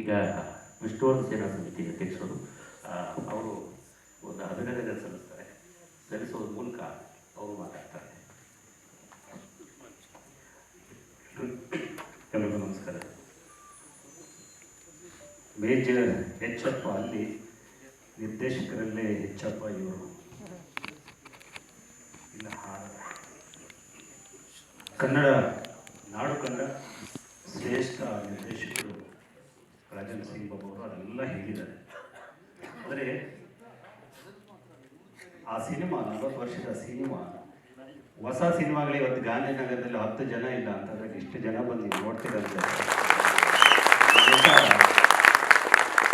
ಈಗ ವಿಷ್ಣುವರ್ಧನ್ ಸೇನಾ ಸಮಿತಿ ಅಧ್ಯಕ್ಷರು ಅವರು ಒಂದು ಅಭಿನಂದನೆ ಸಲ್ಲಿಸ್ತಾರೆ. ಸಲ್ಲಿಸೋದ್ರ ಮೂಲಕ ಅವರು ಮಾತಾಡ್ತಾರೆ. ಎಲ್ಲರಿಗೂ ನಮಸ್ಕಾರ. ಮೇಜರ್ ಹೆಚ್ಚಪ್ಪ ಅಲ್ಲಿ ನಿರ್ದೇಶಕರಲ್ಲೇ ಹೆಚ್ಚಪ್ಪ ಇವರು. ಇಲ್ಲ ಕನ್ನಡ, ನಾಡು ಕನ್ನಡ ಶ್ರೇಷ್ಠ ನಿರ್ದೇಶಕರು. ರಾಜನ್ ಸಿಂಗ್ ಬಾಬು ಅವರು ಅದೆಲ್ಲ ಹೇಳಿದ್ದಾರೆ. ಆದರೆ ಆ ಸಿನಿಮಾ, ನಲವತ್ತು ವರ್ಷದ ಸಿನಿಮಾ, ಹೊಸ ಸಿನಿಮಾಗಳು ಇವತ್ತು ಗಾಂಧಿನಗರದಲ್ಲಿ ಹತ್ತು ಜನ ಇಲ್ಲ ಅಂತಂದ್ರೆ ಇಷ್ಟು ಜನ ಬಂದು ನೋಡ್ತೀರಂತೆ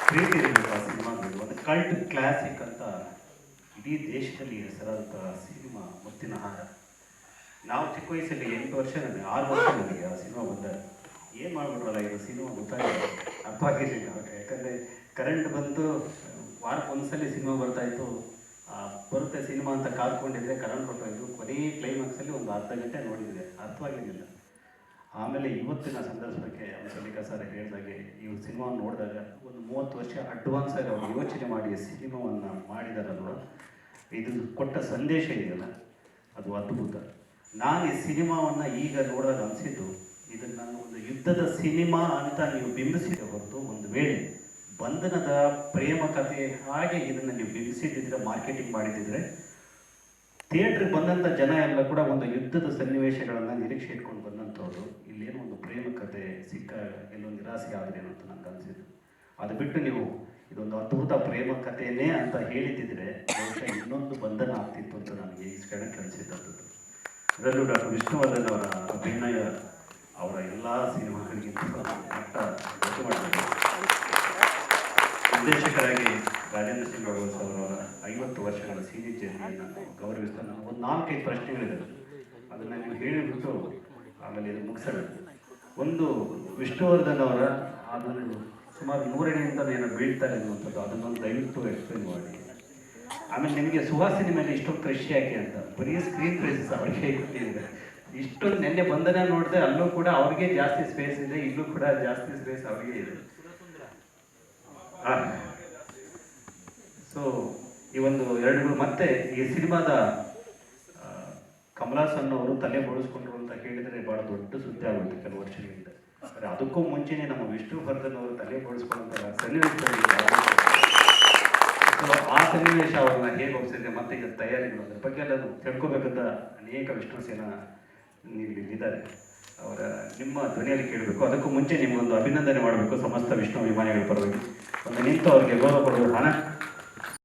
ಪ್ರೀತಿ ಇರಬೇಕು ಆ ಸಿನಿಮಾಗಳು ಒಂದು ಕಲ್ಟ್ ಕ್ಲಾಸಿಕ್ ಅಂತ ಇಡೀ ದೇಶದಲ್ಲಿ ಹೆಸರಾದಂಥ ಸಿನಿಮಾ ಮುತ್ತಿನ ಹಾರ. ನಾವು ಚಿಕ್ಕ ವಯಸ್ಸಲ್ಲಿ ಎಂಟು ವರ್ಷ ನನಗೆ ಆರು ವರ್ಷ ನನಗೆ ಆ ಸಿನಿಮಾ ಬಂದಾಗ ಏನು ಮಾಡ್ಬಿಟ್ರಲ್ಲ ಇದು ಸಿನಿಮಾ ಗೊತ್ತಾಗಿಲ್ಲ ಅರ್ಥ ಆಗಿರಲಿಲ್ಲ ಅವಾಗ ಯಾಕಂದರೆ ಕರೆಂಟ್ ಬಂತು ವಾರಕ್ಕೆ ಒಂದ್ಸಲಿ ಸಿನಿಮಾ ಬರ್ತಾ ಇತ್ತು. ಬರುತ್ತೆ ಸಿನಿಮಾ ಅಂತ ಕಾದ್ಕೊಂಡಿದ್ರೆ ಕರೆಂಟ್ ಹೊರಟೋಯ್ತು ಕೊನೆ ಕ್ಲೈಮ್ಯಾಕ್ಸಲ್ಲಿ ಒಂದು ಅರ್ಧ ಗಂಟೆ ನೋಡಿದ್ದೆ ಅರ್ಥವಾಗಿರಲಿಲ್ಲ. ಆಮೇಲೆ ಇವತ್ತಿನ ಸಂದರ್ಭಕ್ಕೆ ಸಲಿಕಾ ಸರ್ ಹೇಳಿದಾಗೆ ಈ ಸಿನಿಮಾ ನೋಡಿದಾಗ ಒಂದು ಮೂವತ್ತು ವರ್ಷ ಅಡ್ವಾನ್ಸ್ ಆಗಿ ಅವ್ರು ಯೋಚನೆ ಮಾಡಿ ಸಿನಿಮಾವನ್ನು ಮಾಡಿದಾರಲ್ವ ಇದು ಕೊಟ್ಟ ಸಂದೇಶ ಇದೆಯಲ್ಲ? ಅದು ಅದ್ಭುತ. ನಾನು ಈ ಸಿನಿಮಾವನ್ನು ಈಗ ನೋಡೋದು ಅನಿಸಿದ್ದು ಇದನ್ನು ಒಂದು ಯುದ್ಧದ ಸಿನಿಮಾ ಅಂತ ನೀವು ಬಿಂಬಿಸಿದ ಹೊರತು ಒಂದು ವೇಳೆ ಬಂಧನದ ಪ್ರೇಮ ಕಥೆ ಹಾಗೆ ಇದನ್ನು ನೀವು ಬಿಂಬಿಸಿದ್ದಿದ್ರೆ ಮಾರ್ಕೆಟಿಂಗ್ ಮಾಡಿದ್ದಿದ್ರೆ ಥಿಯೇಟ್ರಿಗೆ ಬಂದಂಥ ಜನ ಎಲ್ಲ ಕೂಡ ಒಂದು ಯುದ್ಧದ ಸನ್ನಿವೇಶಗಳನ್ನು ನಿರೀಕ್ಷೆ ಇಟ್ಕೊಂಡು ಬಂದಂಥವ್ರು ಇಲ್ಲೇನೋ ಒಂದು ಪ್ರೇಮ ಕಥೆ ಸಿಕ್ಕ ಎಲ್ಲೋ ನಿರಾಸೆ ಆದ್ರೇನು ಅಂತ ನನಗೆ ಅನಿಸಿದ್ದು ಅದು ಬಿಟ್ಟು ನೀವು ಇದೊಂದು ಅದ್ಭುತ ಪ್ರೇಮ ಕಥೆಯೇ ಅಂತ ಹೇಳಿದ್ದಿದ್ರೆ ಬಹುಶಃ ಇನ್ನೊಂದು ಬಂಧನ ಆಗ್ತಿತ್ತು ಅಂತ ನನಗೆ ಈ ಕ್ಷಣಕ್ಕೆ ಅನಿಸಿದ್ದದ್ದು. ಅದರಲ್ಲೂ ಡಾಕ್ಟರ್ ವಿಷ್ಣುವರ್ಧನ್ ಅವರ ಅಭಿನಯ ಅವರ ಎಲ್ಲ ಸಿನಿಮಾಗಳಿಗೆ ಮಟ್ಟ ನಿರ್ದೇಶಕರಾಗಿ ರಾಜೇಂದ್ರ ಸಿಂಗ್ ಅವರು ಅವರ ಐವತ್ತು ವರ್ಷಗಳ ಸಿನಿ ಜರ್ನಿಯನ್ನು ಗೌರವಿಸ್ತಾನೆ ಒಂದು ನಾಲ್ಕೈದು ಪ್ರಶ್ನೆಗಳಿದೆ. ಅದನ್ನು ನೀವು ಹೇಳಿಬಿಟ್ಟು ಆಮೇಲೆ ಇದು ಮುಗಿಸೋಣ. ಒಂದು ವಿಷ್ಣುವರ್ಧನ್ ಅವರ ಅದನ್ನು ಸುಮಾರು ನೂರನೆಯಿಂದ ಏನೋ ಬೀಳ್ತಾರೆ ಅನ್ನುವಂಥದ್ದು ಅದನ್ನೊಂದು ದಯವಿಟ್ಟು ಎಕ್ಸ್ಪ್ಲೇನ್ ಮಾಡಿ. ಆಮೇಲೆ ನಿಮಗೆ ಸುಹಾಸಿನಿ ಮೇಲೆ ಇಷ್ಟೊಂದು ಕೃಷಿ ಯಾಕೆ ಅಂತ, ಬರೀ ಸ್ಕ್ರೀನ್ ಪ್ರೈಸಸ್ ಅವರಿಗೆ ಕೊಟ್ಟಿದ್ದಾರೆ ಇಷ್ಟೊಂದು ನೆನ್ನೆ ಬಂದನೆ ನೋಡಿದ್ರೆ ಅಲ್ಲೂ ಕೂಡ ಅವ್ರಿಗೆ ಜಾಸ್ತಿ ಸ್ಪೇಸ್ ಇದೆ ಇಲ್ಲೂ ಕೂಡ ಜಾಸ್ತಿ ಸ್ಪೇಸ್ ಅವ್ರಿಗೆ ಇದೆ. ಸೊ ಈ ಒಂದು ಎರಡು ಮತ್ತೆ ಈ ಸಿನಿಮಾದ ಆ, ಕಮಲಾಸನ್ ಅವರು ತಲೆ ಬೋಳಿಸ್ಕೊಂಡ್ರು ಅಂತ ಹೇಳಿದ್ರೆ ಬಹಳ ದೊಡ್ಡ ಸುದ್ದಿ ಆಗುತ್ತೆ ಕೆಲವು ವರ್ಷಗಳಿಂದ. ಅದಕ್ಕೂ ಮುಂಚೆನೆ ನಮ್ಮ ವಿಷ್ಣುವರ್ಧನ್ ಅವರು ತಲೆ ಬೋಳಿಸ್ಕೊಳ್ಳುವಂಥ ಸನ್ನಿವೇಶ ಆ ಸನ್ನಿವೇಶ ಅವ್ರನ್ನ ಹೇಗೆ ಒಪ್ಪಿಸಿದ್ರೆ ಮತ್ತೆ ಈಗ ತಯಾರಿಗಳು ಅದ್ರ ಬಗ್ಗೆ ಎಲ್ಲ ತಿಳ್ಕೊಬೇಕಂತ ಅನೇಕ ವಿಷ್ಣು ಸೇನಾ ನೀವು ಇಲ್ಲಿದ್ದಾರೆ. ಅವರ ನಿಮ್ಮ ಧ್ವನಿಯಲ್ಲಿ ಕೇಳಬೇಕು. ಅದಕ್ಕೂ ಮುಂಚೆ ನಿಮಗೊಂದು ಅಭಿನಂದನೆ ಮಾಡಬೇಕು ಸಮಸ್ತ ವಿಷ್ಣು ಅಭಿಮಾನಿಗಳ ಪರವಾಗಿ. ಒಂದು ನಿಂತು ಅವರಿಗೆ ಗೌರವ ಕೊಡೋದು ಹಣ